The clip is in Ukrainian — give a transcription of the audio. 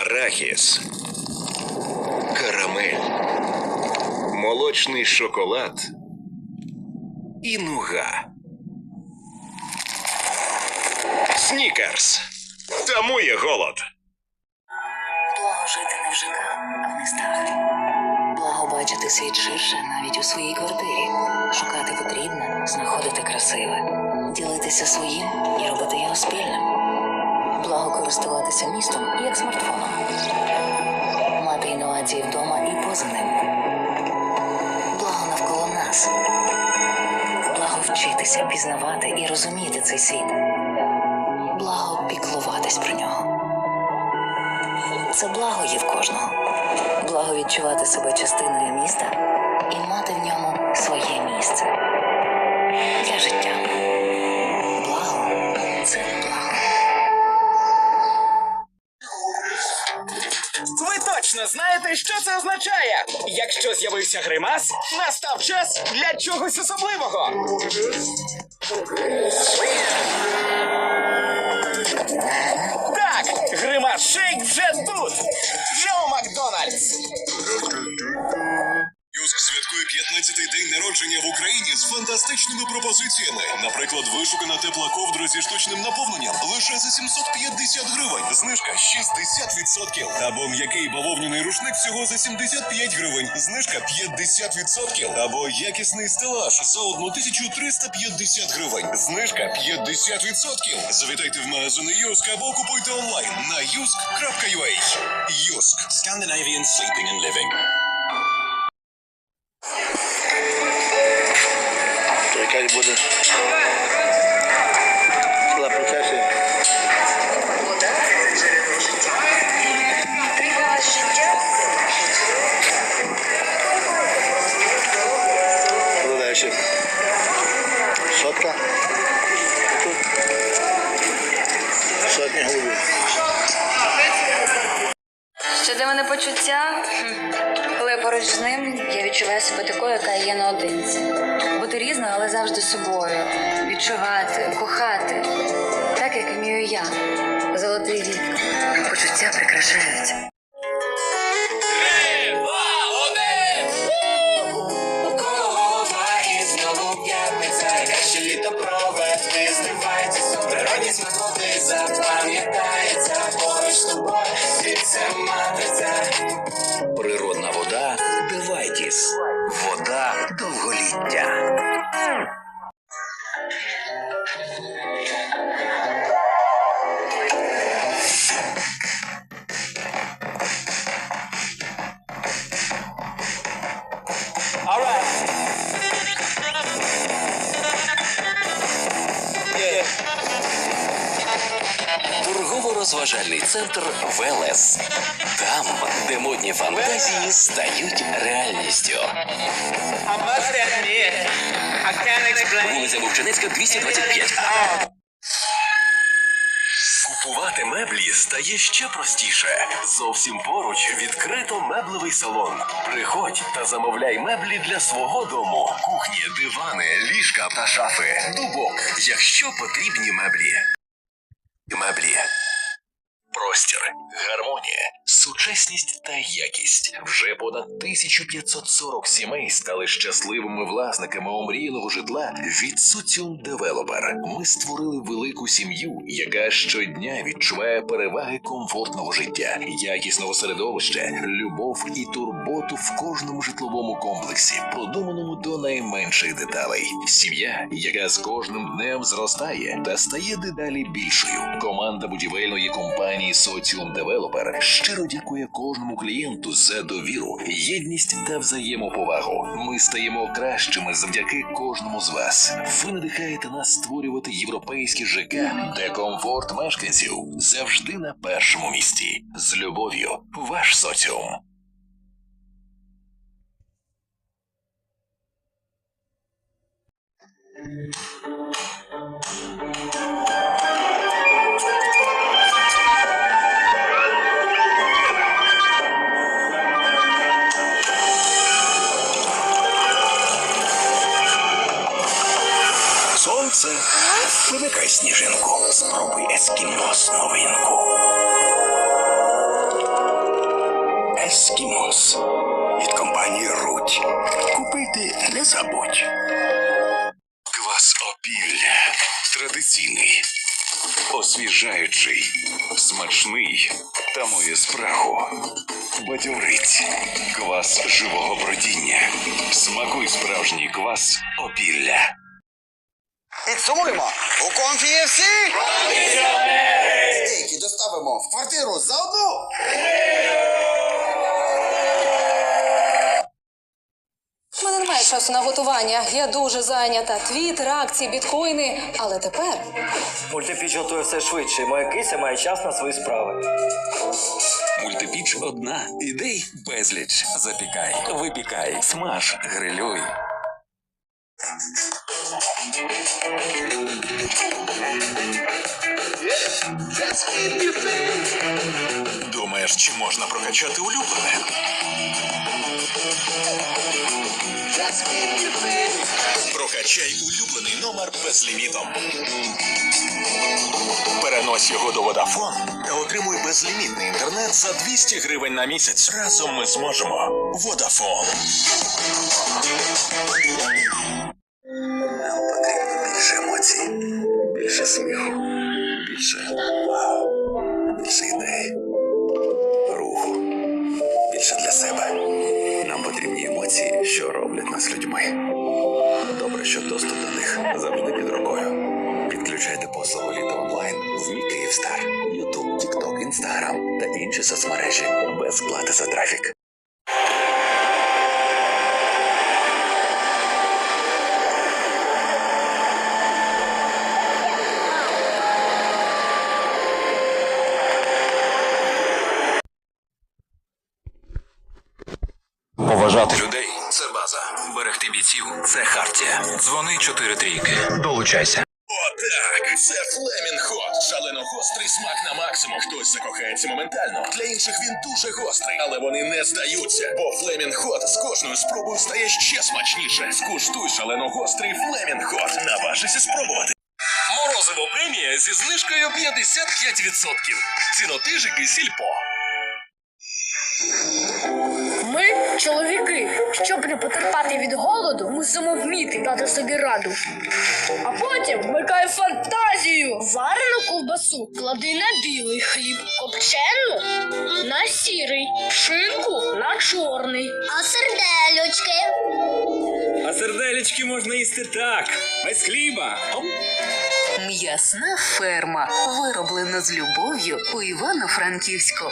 арахіс, карамель, молочний шоколад і нуга. Снікерс. Тамує голод. Благо жити не в ЖК, а в містах. Благо бачити світ ширше навіть у своїй квартирі. Шукати потрібне, знаходити красиве, ділитися своїм і робити його спільним. Благо користуватися містом як смартфоном. Мати інновації вдома і поза ним. Благо навколо нас. Благо вчитися пізнавати і розуміти цей світ. Благо піклуватись про нього. Це благо є в кожного. Благо відчувати себе частиною міста і мати в ньому своє місце. Для життя. Точно знаєте, що це означає. Якщо з'явився гримас, настав час для чогось особливого. Так, гримас шейк вже тут. Джо Макдональдс. Юск святкує 15-й день народження в Україні з фантастичними пропозиціями. Наприклад, вишукана тепла ковдра зі штучним наповненням лише за 750 гривень. Знижка 60%. Або м'який бавовняний рушник всього за 75 гривень. Знижка 50%. Або якісний стелаж за 1350 гривень. Знижка 50%. Завітайте в магазини Юск або купуйте онлайн на yusk.ua. Юск. Scandinavian Sleeping and Living. Якась буде ціла процесія. Далі? Сотка. Тут. Сотня. Що для мене почуття? Поруч з ним, я відчуваю себе такою, яка є наодинці. Бути різною, але завжди собою. Відчувати, кохати, так як вмію я. Золотий вік. Почуття прикрашають. Голова і знову п'ятниця, краще літо провести, здивайтесь, у природі смакоти запам'ятається, поруч тобою світ це матриця. Торгово-розважальний центр Велес. Там, де модні фантазії стають реальністю. Вулиця Вовчинецька, 225. Купувати меблі стає ще простіше. Зовсім поруч відкрито меблевий салон. Приходь та замовляй меблі для свого дому. Кухні, дивани, ліжка та шафи. Дубок, якщо потрібні меблі. Меблі. Простір, гармонія, сучасність та якість. Вже понад 1540 сімей стали щасливими власниками омріяного житла від Sotium Developer. Ми створили велику сім'ю, яка щодня відчуває переваги комфортного життя, якісного середовища, любов і турботу в кожному житловому комплексі, продуманому до найменших деталей. Сім'я, яка з кожним днем зростає та стає дедалі більшою. Команда будівельної компанії Sotium Developer щиро дякує кожному клієнту за довіру, єдність та взаємоповагу. Ми стаємо кращими завдяки кожному з вас. Ви надихаєте нас створювати європейські ЖК, де комфорт мешканців завжди на першому місці. З любов'ю, ваш соціум. все. Вимикай сніжинку. Спробуй ескімос новинку. Ескімос. Від компанії Руть. Купити не забудь. Квас опілля. Традиційний. Освіжаючий, смачний та моє спраху. Бадьорить. Квас живого бродіння. Смакуй справжній квас опілля. Підсумуємо. У конфі є всі. Стейки доставимо в квартиру за одну. У мене немає часу на готування. Я дуже зайнята. Твіттер, акції, біткоїни. Але тепер Мультипіч готує все швидше. Моя кися має час на свої справи. Мультипіч одна. Ідей безліч. Запікай, випікай, смаж, грилюй. Думаєш, чи можна прокачати улюблене? Прокачай улюблений номер безлімітом. Перенось його до Vodafone та отримуй безлімітний інтернет за 200 гривень на місяць. Разом ми зможемо. Vodafone. Нам більше сміху, більше більше ідей, руху, більше для себе. Нам потрібні емоції, що роблять нас людьми. Добре, що доступ до них завжди під рукою. Підключайте послугу літо онлайн в мій Київстар, Ютуб, Тікток, Інстаграм та інші соцмережі без плати за трафік. Поважати людей це база. Берегти бійців це хартія. Дзвони чотири трійки. Долучайся. Отак, це Флемінг Хот. Шалено гострий смак на максимум. Хтось закохається моментально. Для інших він дуже гострий, але вони не здаються. Бо Флемінг Хот з кожною спробою стає ще смачніше. Скуштуй шалено гострий Флемінг Хот. Наважися спробувати. Морозиво премія зі знижкою 55%. Цінотижики сільпо. Чоловіки, щоб не потерпати від голоду, мусимо вміти дати собі раду. А потім вмикай фантазію. Варену ковбасу клади на білий хліб, копчену на сірий, шинку на чорний. А сердельочки? А серделечки можна їсти так, без хліба. М'ясна ферма. Вироблено з любов'ю у Івано-Франківську.